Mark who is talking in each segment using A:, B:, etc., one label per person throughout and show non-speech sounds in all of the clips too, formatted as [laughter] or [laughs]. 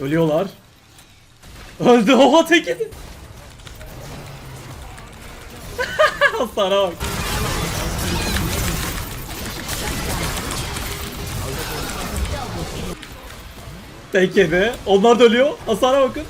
A: Ölüyorlar. Öldü oha tek yedi. [laughs] Hasara bak. Tek. Onlar da ölüyor. Hasara bakın.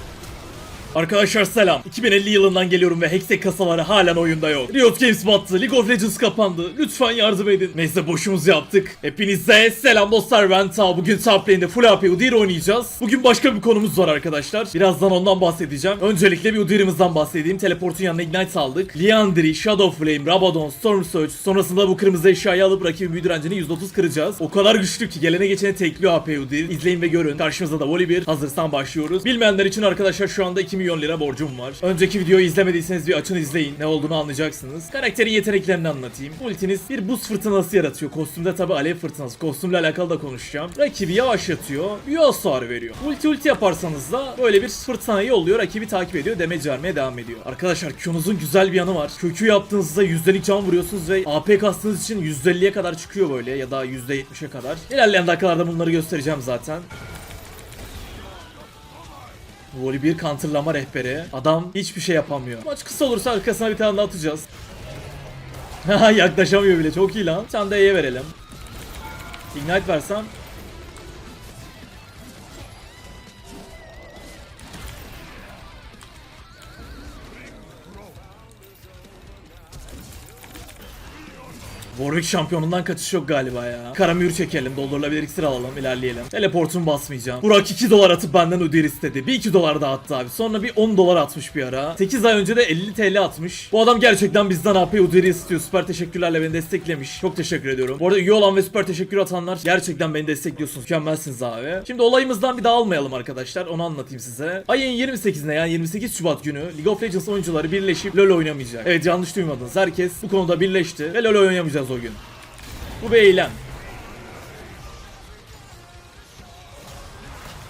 A: Arkadaşlar selam. 2050 yılından geliyorum ve Hextech kasaları halen oyunda yok. Riot Games battı. League of Legends kapandı. Lütfen yardım edin. Neyse boşumuzu yaptık. Hepinize selam dostlar ben Ta. Bugün top lane'de full AP Udyr oynayacağız. Bugün başka bir konumuz var arkadaşlar. Birazdan ondan bahsedeceğim. Öncelikle bir Udyr'imizden bahsedeyim. Teleportun yanına Ignite aldık. Liandry, Shadow Flame, Rabadon, Storm Surge. Sonrasında bu kırmızı eşyayı alıp rakibin büyü direncini %30 kıracağız. O kadar güçlü ki gelene geçene tekliyor AP Udyr. İzleyin ve görün. Karşımızda da Volibear. Hazırsan başlıyoruz. Bilmeyenler için arkadaşlar şu anda 2 milyon lira borcum var. Önceki videoyu izlemediyseniz bir açın izleyin. Ne olduğunu anlayacaksınız. Karakterin yeteneklerini anlatayım. Ultiniz bir buz fırtınası yaratıyor. Kostümde tabi alev fırtınası. Kostümle alakalı da konuşacağım. Rakibi yavaşlatıyor. Büyü hasarı veriyor. Ulti ulti yaparsanız da böyle bir fırtınayı yolluyor. Rakibi takip ediyor. Damage vermeye devam ediyor. Arkadaşlar Q'nuzun güzel bir yanı var. Kökü yaptığınızda yüzdelik can vuruyorsunuz ve AP kastığınız için %50'ye kadar çıkıyor böyle ya da %70'e kadar. İlerleyen dakikalarda bunları göstereceğim zaten. Voli bir counterlama rehberi. Adam hiçbir şey yapamıyor. Maç kısa olursa arkasına bir tane daha atacağız. [laughs] Yaklaşamıyor bile çok iyi lan. Sen de E'ye verelim. Ignite versem. Warwick şampiyonundan kaçış yok galiba ya. Karamür çekelim, doldurulabilir iksir alalım, ilerleyelim. Teleportumu basmayacağım. Burak 2 dolar atıp benden öder istedi. Bir 2 dolar daha attı abi. Sonra bir 10 dolar atmış bir ara. 8 ay önce de 50 TL atmış. Bu adam gerçekten bizden AP öderi istiyor. Süper teşekkürlerle beni desteklemiş. Çok teşekkür ediyorum. Bu arada üye olan ve süper teşekkür atanlar gerçekten beni destekliyorsunuz. Mükemmelsiniz abi. Şimdi olayımızdan bir daha almayalım arkadaşlar. Onu anlatayım size. Ayın 28'ine yani 28 Şubat günü League of Legends oyuncuları birleşip LoL oynamayacak. Evet yanlış duymadınız. Herkes bu konuda birleşti ve LoL oynamayacağız o gün. Bu bir eylem.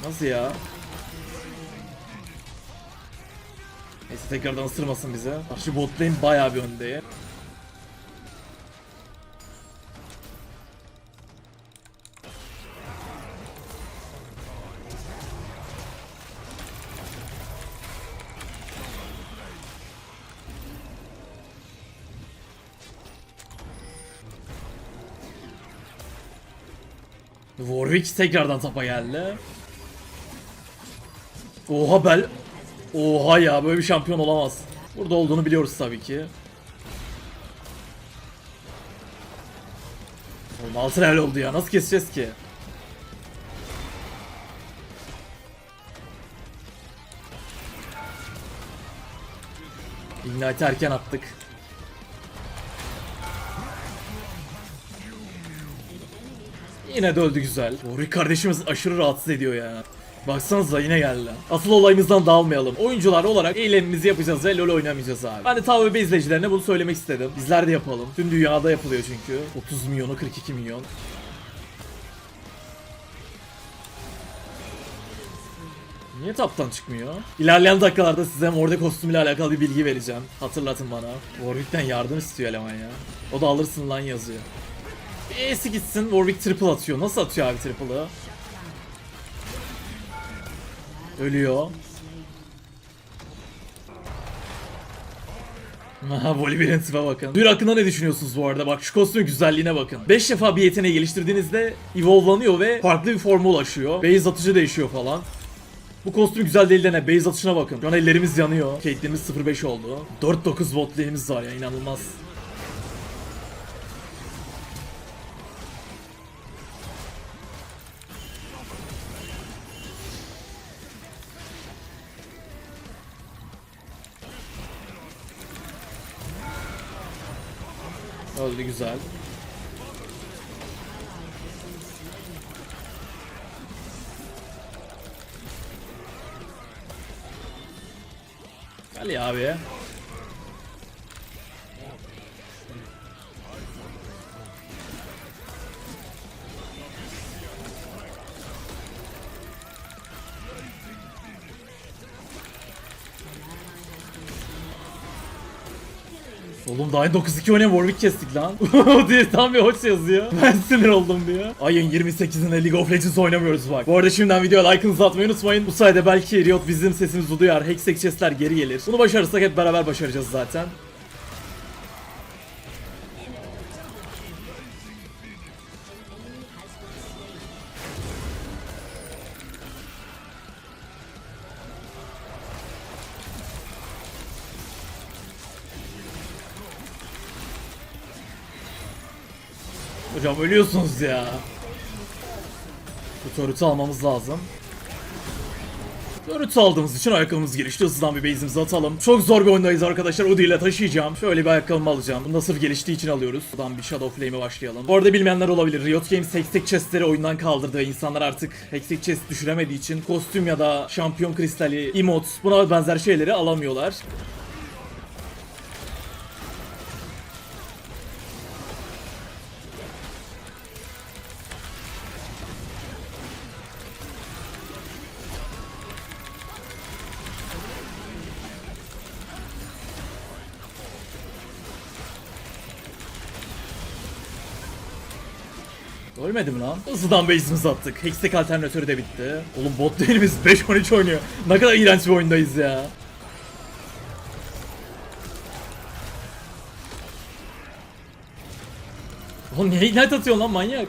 A: Nasıl ya? Neyse tekrardan ısırmasın bize. Karşı bot lane bayağı bir önde. Warwick tekrardan tapa geldi. Oha bel... Oha ya böyle bir şampiyon olamaz. Burada olduğunu biliyoruz tabii ki. Oğlum altı level oldu ya nasıl keseceğiz ki? Ignite erken attık. Yine de öldü güzel. Warwick kardeşimiz aşırı rahatsız ediyor ya. Baksanıza yine geldi. Asıl olayımızdan dağılmayalım. Oyuncular olarak eylemimizi yapacağız ve LoL oynamayacağız abi. Ben de TVB izleyicilerine bunu söylemek istedim. Bizler de yapalım. Tüm dünyada yapılıyor çünkü. 30 milyonu 42 milyon. Niye taptan çıkmıyor? İlerleyen dakikalarda size morde kostümüyle alakalı bir bilgi vereceğim. Hatırlatın bana. Warwick'ten yardım istiyor eleman ya. O da alırsın lan yazıyor. E'si gitsin Warwick triple atıyor. Nasıl atıyor abi triple'ı? Ölüyor. Aha Volibear'in tipe bakın. Duyur hakkında ne düşünüyorsunuz bu arada? Bak şu kostümün güzelliğine bakın. 5 defa bir yeteneği geliştirdiğinizde evolve'lanıyor ve farklı bir forma ulaşıyor. Base atıcı değişiyor falan. Bu kostüm güzel değil de ne? Base atışına bakın. Şu an ellerimiz yanıyor. Caitlyn'imiz 0.5 oldu. 4.9 bot lane'imiz var ya inanılmaz. Öldü güzel. Gel ya abi. Oğlum daha 9-2 oynayan Warwick kestik lan. [laughs] diye tam bir hoş yazıyor. [laughs] Ben sinir oldum diyor. Ayın 28'inde League of Legends oynamıyoruz bak. Bu arada şimdiden videoya like'ınızı atmayı unutmayın. Bu sayede belki Riot bizim sesimizi duyar. Hextech chestler geri gelir. Bunu başarırsak hep beraber başaracağız zaten. Hocam ölüyorsunuz ya. Bu turret'ı almamız lazım. Turret'ı aldığımız için ayakkabımız gelişti. Hızlıdan bir base'imizi atalım. Çok zor bir oyundayız arkadaşlar. Udi ile taşıyacağım. Şöyle bir ayakkabımı alacağım. Bunu da sırf geliştiği için alıyoruz. Buradan bir Shadow Flame'e başlayalım. Bu arada bilmeyenler olabilir. Riot Games Hextech Chest'leri oyundan kaldırdı. İnsanlar artık Hextech Chest düşüremediği için kostüm ya da şampiyon kristali, emote buna benzer şeyleri alamıyorlar. Ölmedim lan. Hızlıdan base'imizi attık. Hextech alternatörü de bitti. Oğlum bot değilimiz 5-13 [laughs] oynuyor. Ne kadar iğrenç bir oyundayız ya. Oğlum niye ignite atıyorsun lan manyak?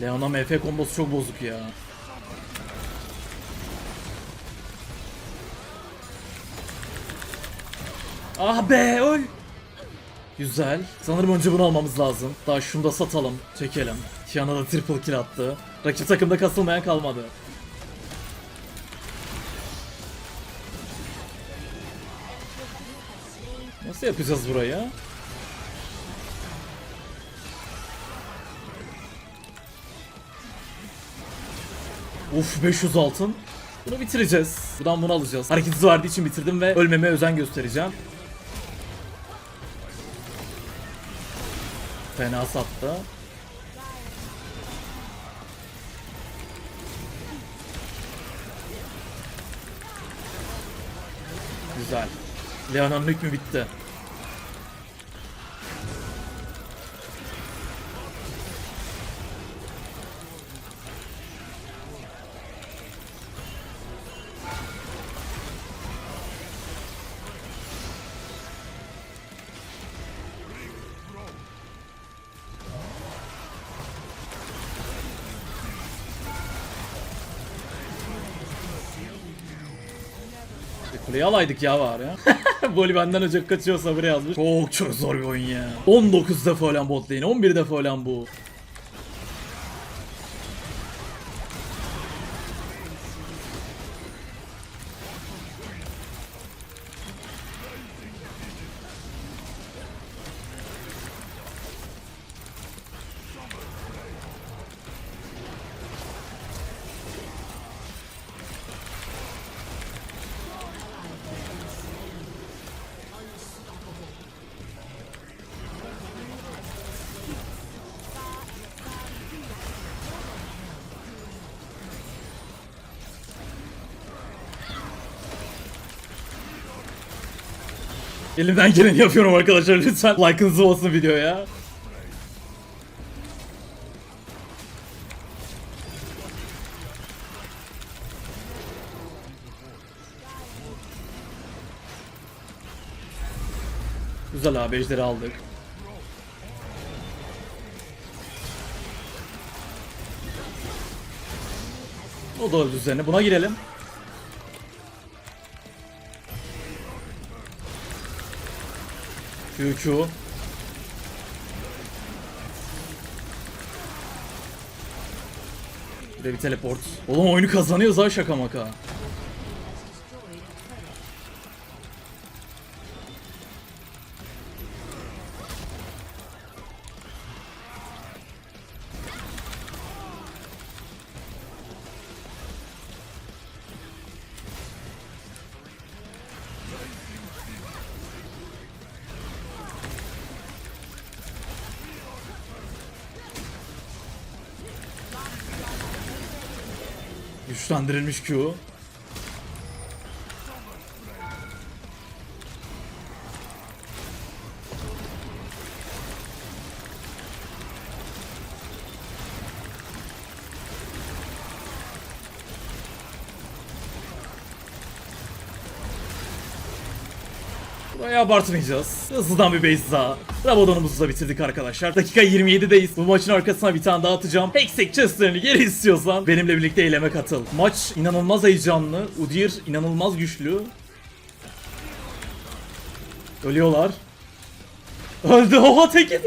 A: Leona MF kombosu çok bozuk ya. Ah be öl. Güzel. Sanırım önce bunu almamız lazım. Daha şunu da satalım. Çekelim. Tiana da triple kill attı. Rakip takımda kasılmayan kalmadı. Nasıl yapacağız burayı? Uf 500 altın. Bunu bitireceğiz. Buradan bunu alacağız. Hareket hızı verdiği için bitirdim ve ölmeme özen göstereceğim. Fena sattı. Güzel. Leona'nın hükmü bitti. Kuleyi alaydık ya var ya. [laughs] Voli benden önce kaçıyorsa buraya yazmış. Çok çok zor bir oyun ya. 19 defa ölen bot lane, 11 defa ölen bu. Elimden geleni yapıyorum arkadaşlar lütfen like'ınızı olsun videoya. Güzel abi ejderi aldık. O da öldü üzerine. Buna girelim. QQ. Bir de bir teleport. Oğlum oyunu kazanıyoruz ha şaka maka. Güçlendirilmiş Q. Burayı abartmayacağız. Hızlıdan bir base daha. Rabadon'umuzu da bitirdik arkadaşlar. Dakika 27'deyiz. Bu maçın arkasına bir tane daha atacağım. Heksek chestlerini geri istiyorsan benimle birlikte eyleme katıl. Maç inanılmaz heyecanlı. Udyr inanılmaz güçlü. Ölüyorlar. Öldü oha tek. [laughs]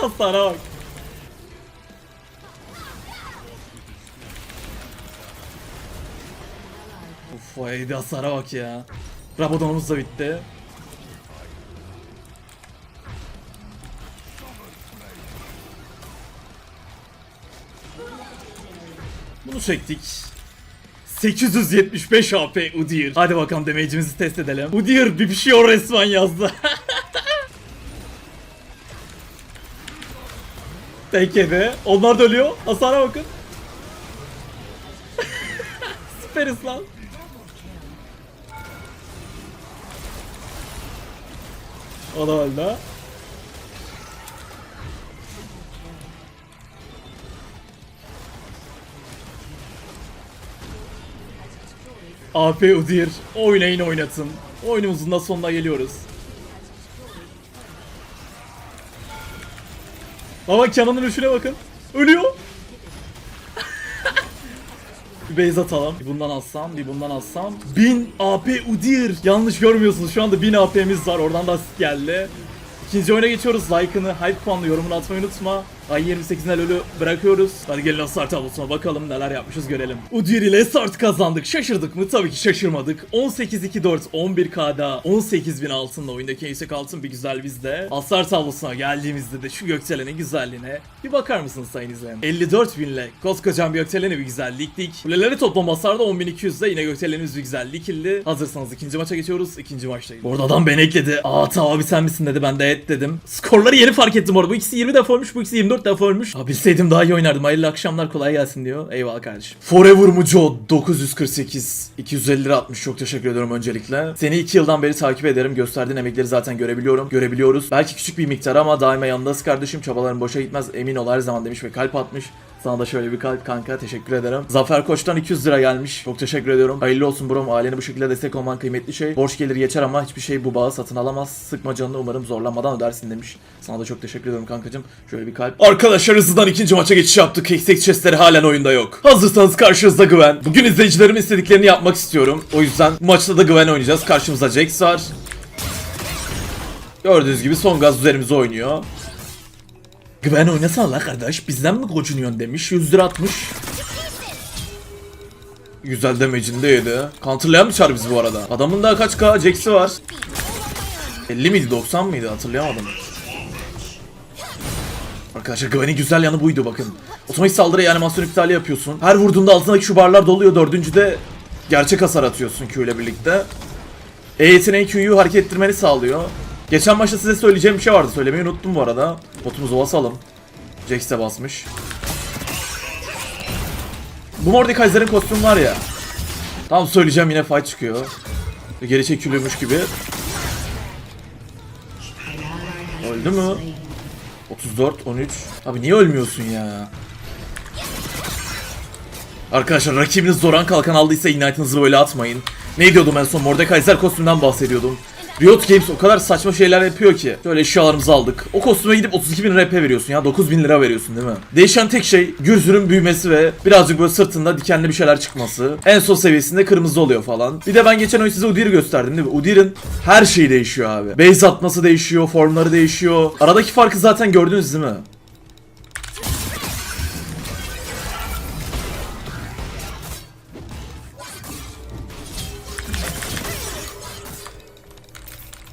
A: Hasara bak. Uf o evde hasara bak ya. Rabadonumuz da bitti. Bunu çektik. 875 AP Udyr. Hadi bakalım damage'imizi test edelim. Udyr bir şey o resmen yazdı. [laughs] Tek yedi. Onlar da ölüyor. Hasara bakın. [laughs] Süperiz lan. O da. AP Udyr oynayın oynatın. Oyunumuzun da sonuna geliyoruz. Baba Canon'un üçüne bakın. Ölüyor. Base atalım. Bir bundan alsam, bir bundan alsam. 1000 AP Udyr. Yanlış görmüyorsunuz. Şu anda 1000 AP'miz var. Oradan da asist geldi. İkinci oyuna geçiyoruz. Like'ını, hype puanlı yorumunu atmayı unutma. Ay 28'ine LoL'ü bırakıyoruz. Hadi gelin start tablosuna bakalım neler yapmışız görelim. Udyr ile start kazandık. Şaşırdık mı? Tabii ki şaşırmadık. 18-2-4, 11K'da, 18.000 altınla oyundaki yüksek altın bir güzel bizde. Asar tablosuna geldiğimizde de şu gökdelenin güzelliğine bir bakar mısınız sayın izleyen? 54 binle koskocaman bir gökdeleni bir güzel diktik. Kuleleri toplam hasarda 10.200'de yine gökdelenimiz bir güzel dikildi. Hazırsanız ikinci maça geçiyoruz. İkinci maçtayız. Bu arada adam beni ekledi. Aa tamam abi sen misin dedi. Ben de evet dedim. Skorları yeni fark ettim orada. Bu ikisi 20 defa ölmüş. Bu ikisi 24 defa ölmüş. Abi bilseydim daha iyi oynardım. Hayırlı akşamlar kolay gelsin diyor. Eyvallah kardeşim. Forever Mujo 948 250 lira atmış. Çok teşekkür ediyorum öncelikle. Seni 2 yıldan beri takip ederim. Gösterdiğin emekleri zaten görebiliyorum. Görebiliyoruz. Belki küçük bir miktar ama daima yanındasın kardeşim. Çabaların boşa gitmez. Emin ol her zaman demiş ve kalp atmış. Sana da şöyle bir kalp kanka teşekkür ederim. Zafer Koç'tan 200 lira gelmiş. Çok teşekkür ediyorum. Hayırlı olsun brom. Ailene bu şekilde destek olman kıymetli şey. Borç gelir geçer ama hiçbir şey bu bağı satın alamaz. Sıkma canını umarım zorlanmadan ödersin demiş. Sana da çok teşekkür ediyorum kankacım. Şöyle bir kalp. Arkadaşlar hızlıdan ikinci maça geçiş yaptık. Hextech chestleri halen oyunda yok. Hazırsanız karşınızda Güven. Bugün izleyicilerim istediklerini yapmak istiyorum. O yüzden maçta da Güven oynayacağız. Karşımızda Jax var. Gördüğünüz gibi son gaz üzerimize oynuyor. Güven oynasana la kardeş bizden mi gocunuyorsun demiş 100 lira atmış. Güzel damage'ini de yedi. Counterlayan mı çar bizi bu arada? Adamın daha kaç K Jax'i var? 50 miydi 90 mıydı hatırlayamadım. Arkadaşlar Gwen'in güzel yanı buydu bakın. Otomatik saldırı animasyon iptali yapıyorsun. Her vurduğunda altındaki şu barlar doluyor. Dördüncüde gerçek hasar atıyorsun Q ile birlikte. E yeteneği Q'yu hareket ettirmeni sağlıyor. Geçen maçta size söyleyeceğim bir şey vardı. Söylemeyi unuttum bu arada. Botumuzu basalım. Jax de basmış. Bu Mordekaiser'in kostümü var ya. Tam söyleyeceğim yine fight çıkıyor. Geri çekiliyormuş gibi. Öldü mü? 34, 13. Abi niye ölmüyorsun ya? Arkadaşlar rakibiniz Zoran kalkan aldıysa Ignite'ınızı böyle atmayın. Ne diyordum en son Mordekaiser kostümünden bahsediyordum. Riot Games o kadar saçma şeyler yapıyor ki. Şöyle eşyalarımızı aldık. O kostüme gidip 32 bin RP veriyorsun ya. 9 bin lira veriyorsun değil mi? Değişen tek şey Gürzür'ün büyümesi ve birazcık böyle sırtında dikenli bir şeyler çıkması. En son seviyesinde kırmızı oluyor falan. Bir de ben geçen oyun size Udyr'i gösterdim değil mi? Udyr'in her şeyi değişiyor abi. Base atması değişiyor, formları değişiyor. Aradaki farkı zaten gördünüz değil mi?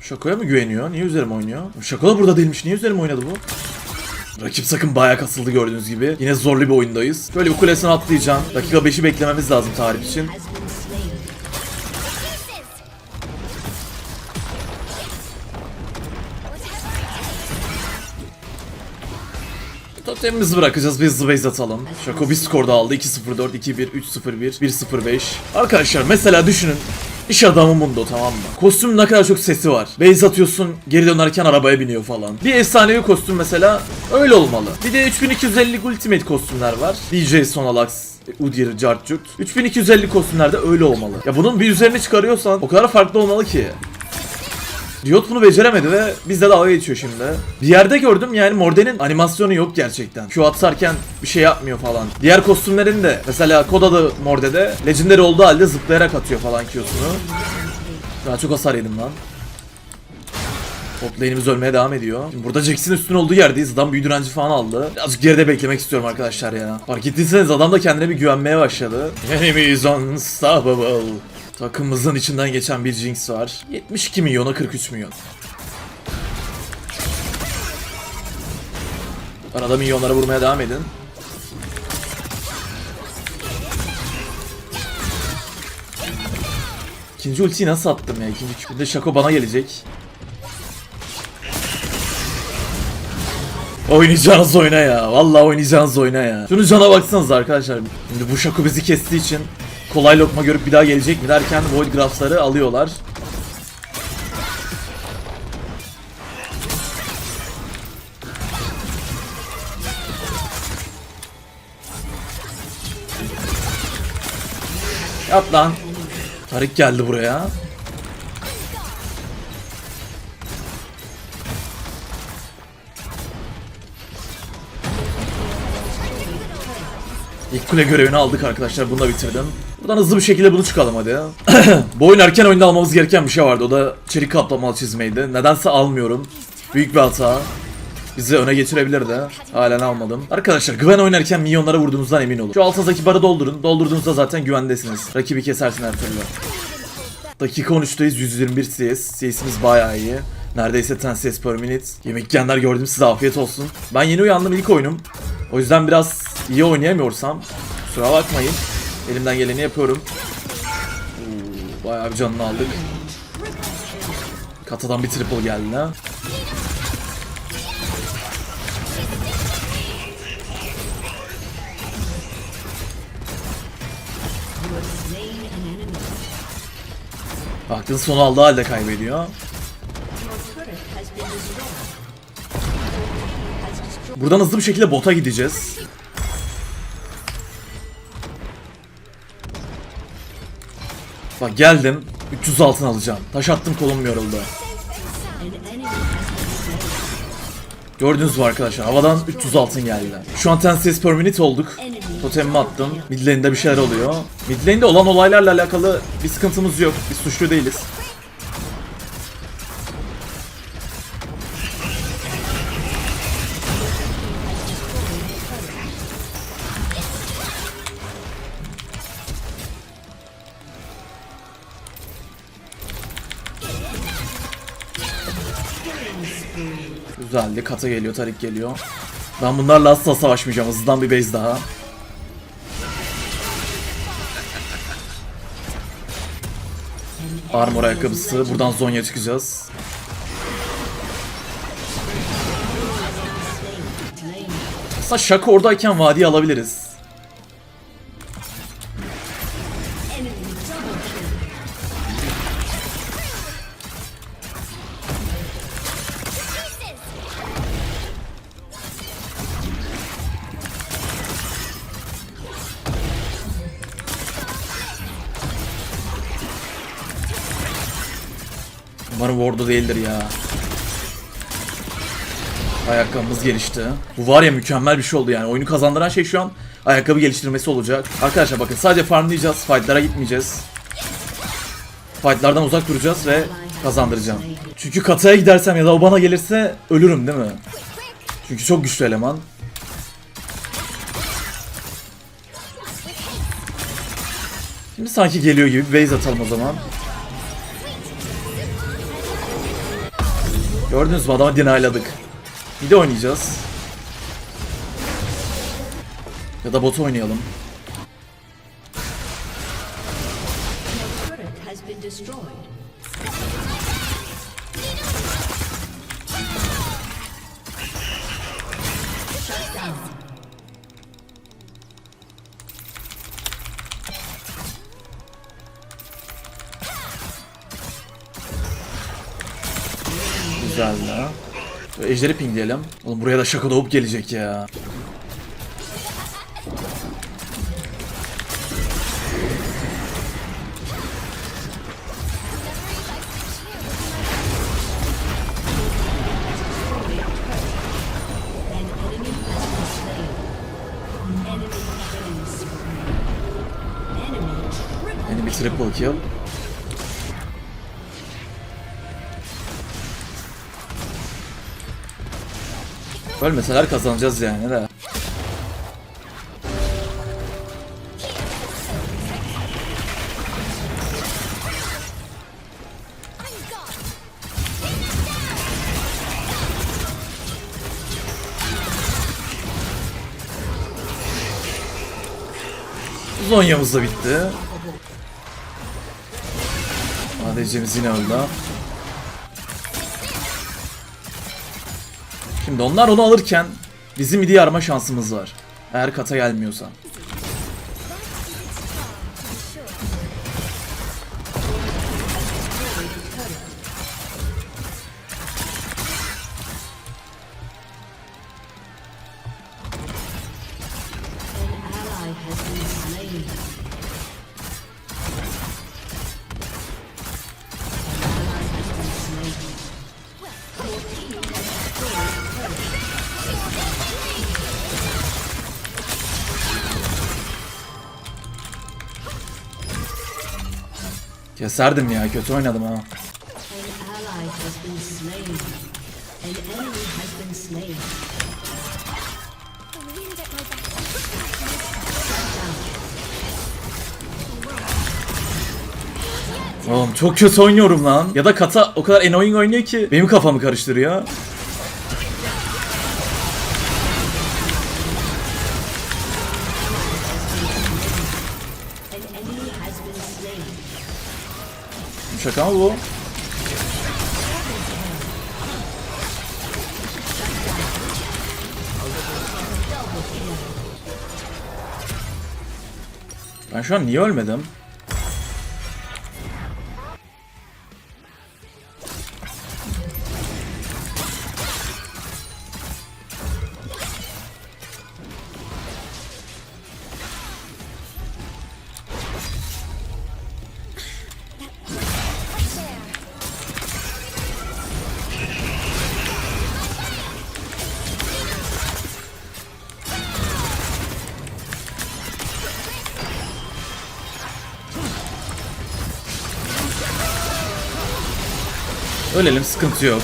A: Şakoya mı güveniyor? Niye üzerime oynuyor? Şako da burada değilmiş. Niye üzerime oynadı bu? Rakip sakın bayağı kasıldı gördüğünüz gibi. Yine zorlu bir oyundayız. Böyle bir kulesini atlayacağım. Dakika 5'i beklememiz lazım tarih için. Totemimizi bırakacağız bir hızlı base atalım. Şako bir skor da aldı. 2-0-4, 2-1, 3-0-1, 1-0-5. Arkadaşlar mesela düşünün. İş adamı Mundo tamam mı? Kostümün ne kadar çok sesi var. Base atıyorsun geri dönerken arabaya biniyor falan. Bir efsanevi kostüm mesela öyle olmalı. Bir de 3250 ultimate kostümler var. DJ Sonalax, Udyr, Cart, Curt. 3250 kostümlerde öyle olmalı. Ya bunun bir üzerine çıkarıyorsan o kadar farklı olmalı ki. Riot bunu beceremedi ve bizde dalga geçiyor şimdi. Bir yerde gördüm yani Morden'in animasyonu yok gerçekten. Q atarken bir şey yapmıyor falan. Diğer kostümlerin de mesela Koda'da Morde'de Legendary olduğu halde zıplayarak atıyor falan Q'sunu. Daha çok hasar yedim lan. Lane'imiz ölmeye devam ediyor. Şimdi burada Jax'in üstün olduğu yerdeyiz. Adam büyü direnci falan aldı. Birazcık geride beklemek istiyorum arkadaşlar ya. Fark ettiyseniz adam da kendine bir güvenmeye başladı. Enemies unstoppable. Takımımızın içinden geçen bir Jinx var. 72 milyona 43 milyon. Arada milyonlara vurmaya devam edin. İkinci ultiyi nasıl attım ya? İkinci küpünde Şako bana gelecek. Oynayacağınız oyna ya. Vallahi oynayacağınız oyna ya. Şunu cana baksanız arkadaşlar. Şimdi bu Şako bizi kestiği için kolay lokma görüp bir daha gelecek mi derken Void Grafs'ları alıyorlar. Yap lan. Tarık geldi buraya. İlk kule görevini aldık arkadaşlar. Bunu da bitirdim. Buradan hızlı bir şekilde bunu çıkalım hadi. [clears throat] Bu oyun erken oyunda almamız gereken bir şey vardı. O da çelik kaplamalı çizmeydi. Nedense almıyorum. Büyük bir hata. Bizi öne geçirebilirdi. Halen almadım. Arkadaşlar Gwen oynarken milyonlara vurduğunuzdan emin olun. Şu altınızdaki barı doldurun. Doldurduğunuzda zaten güvendesiniz. Rakibi kesersin her türlü. Dakika 13'teyiz 121 CS. CS'imiz bayağı iyi. Neredeyse 10 CS per minute. Yemek yiyenler gördüm size afiyet olsun. Ben yeni uyandım ilk oyunum. O yüzden biraz iyi oynayamıyorsam kusura bakmayın. Elimden geleni yapıyorum. Oo, bayağı bir canını aldık. Katadan bir triple geldi ha. Baktın sonu aldığı halde kaybediyor. Buradan hızlı bir şekilde bota gideceğiz. Bak geldim. 300 altın alacağım. Taş attım kolum yoruldu. Gördünüz mü arkadaşlar? Havadan 300 altın geldi. Şu an 10 CS per minute olduk. Totemimi attım. Mid bir şeyler oluyor. Mid lane'de olan olaylarla alakalı bir sıkıntımız yok. Biz suçlu değiliz. Güzeldi. Kata geliyor, Tarik geliyor. Ben bunlarla asla savaşmayacağım. Hızlıdan bir base daha. Armor ayakkabısı. Buradan Zonya çıkacağız. Aslında Şaka oradayken vadiyi alabiliriz. Ayakkabımız gelişti. Bu var ya mükemmel bir şey oldu yani. Oyunu kazandıran şey şu an ayakkabı geliştirmesi olacak. Arkadaşlar bakın sadece farmlayacağız. Fight'lara gitmeyeceğiz. Fight'lardan uzak duracağız ve kazandıracağım. Çünkü kataya gidersem ya da o bana gelirse ölürüm değil mi? Çünkü çok güçlü eleman. Şimdi sanki geliyor gibi base atalım o zaman. Gördünüz mü adamı denialadık. Bir de oynayacağız. Ya da bot oynayalım. Ejderi pingleyelim. Oğlum buraya da şaka doğup gelecek ya.
B: Enemy triple kill. Ölmeseler kazanacağız yani de. Zonya'mız da bitti. ADC'miz yine öldü. Şimdi onlar onu alırken bizim midi yarma şansımız var. Eğer kata gelmiyorsa. Keserdim ya kötü oynadım ha. Oğlum çok kötü oynuyorum lan. Ya da kata o kadar annoying oynuyor ki benim kafamı karıştırıyor. Şaka mı bu? Ben şu an niye ölmedim? Ölelim sıkıntı yok.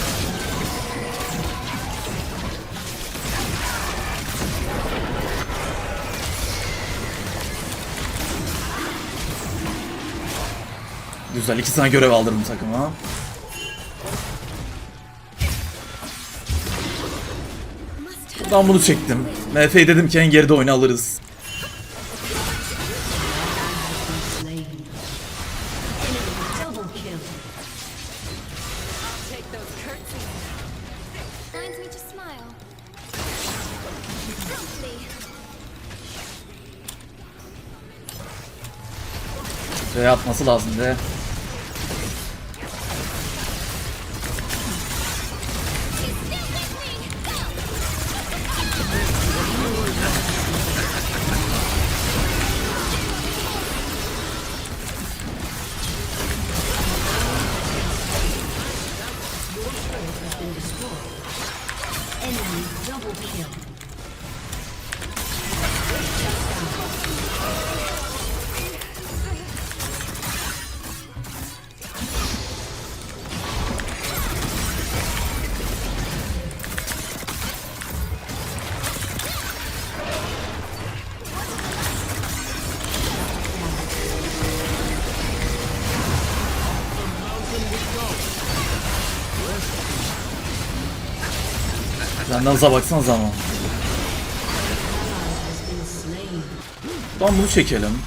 B: Güzel iki tane görev aldırdım takıma. Ben bunu çektim. MF'yi dedim ki en geride oyunu alırız. Atması lazım Benden hıza baksanıza ama. Tamam bunu çekelim.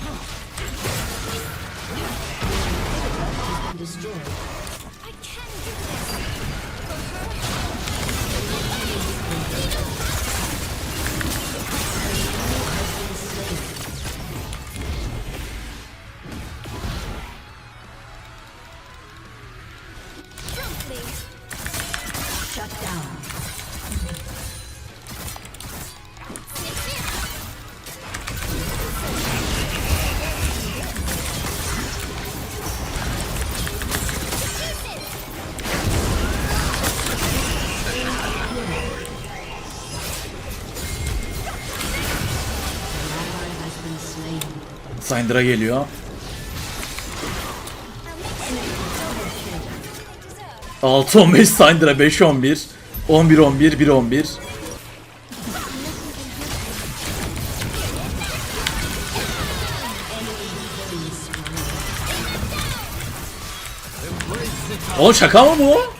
A: Syndra geliyor. Altı
C: on beş Syndra beş on bir.
B: On bir
A: on bir bir on bir. O şaka mı bu?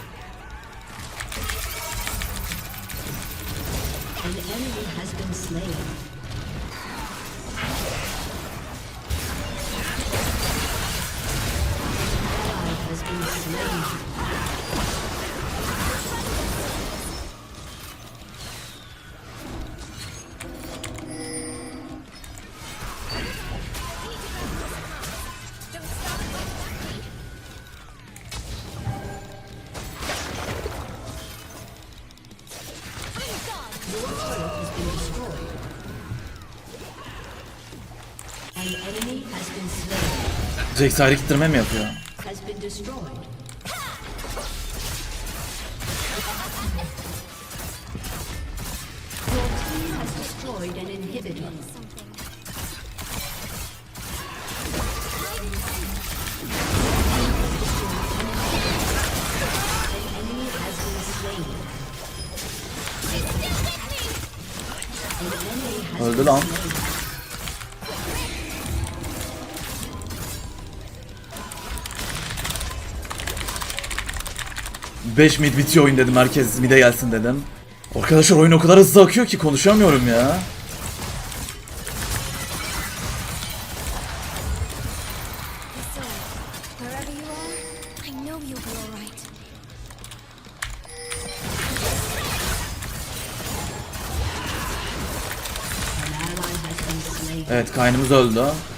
D: Been slain. An enemy has
A: Öldü lan. 5 mid bitiyor oyun dedim. Herkes mid'e gelsin dedim. Arkadaşlar oyun o kadar hızlı akıyor ki konuşamıyorum ya.
B: Wherever you are,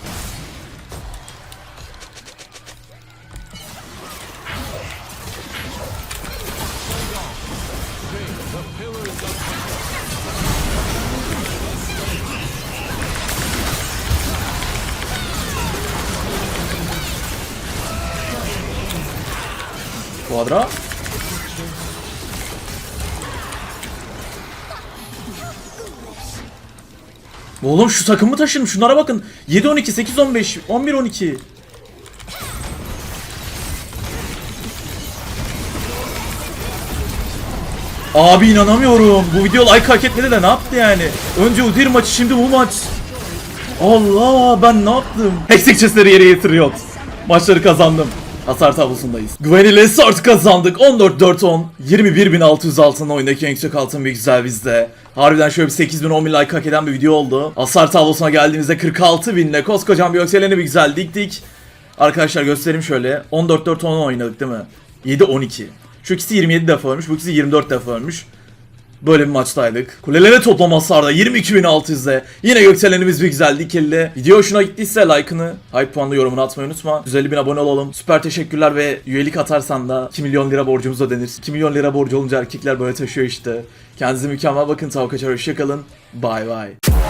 A: Oğlum şu takımı taşın. Şunlara bakın. 7 12 8 15 11 12. Abi inanamıyorum. Bu video like hak etmedi de ne yaptı yani? Önce Udyr maçı şimdi bu maç. Allah ben ne yaptım? Chestleri yere getiriyor. Maçları kazandım. Hasar tablosundayız. Gwen ile Sword kazandık. 14-4-10. 21.600 altın oyundaki en yüksek altın bir güzel bizde. Harbiden şöyle bir 8000 10 like hak eden bir video oldu. Hasar tablosuna geldiğimizde 46 binle koskocaman bir yükseleni bir güzel diktik. Arkadaşlar göstereyim şöyle. 14-4-10 oynadık değil mi? 7-12. Şu ikisi 27 defa ölmüş. Bu ikisi 24 defa ölmüş. Böyle bir maçtaydık. Kulelere toplam hasarda 22.600'de. Yine gökselenimiz bir güzel dikildi. Video hoşuna gittiyse like'ını, hype puanlı yorumunu atmayı unutma. 150 bin abone olalım. Süper teşekkürler ve üyelik atarsan da 2 milyon lira borcumuz ödenir. 2 milyon lira borcu olunca erkekler böyle taşıyor işte. Kendinize mükemmel bakın. Tavuk kaçar. Hoşçakalın. Bye bye.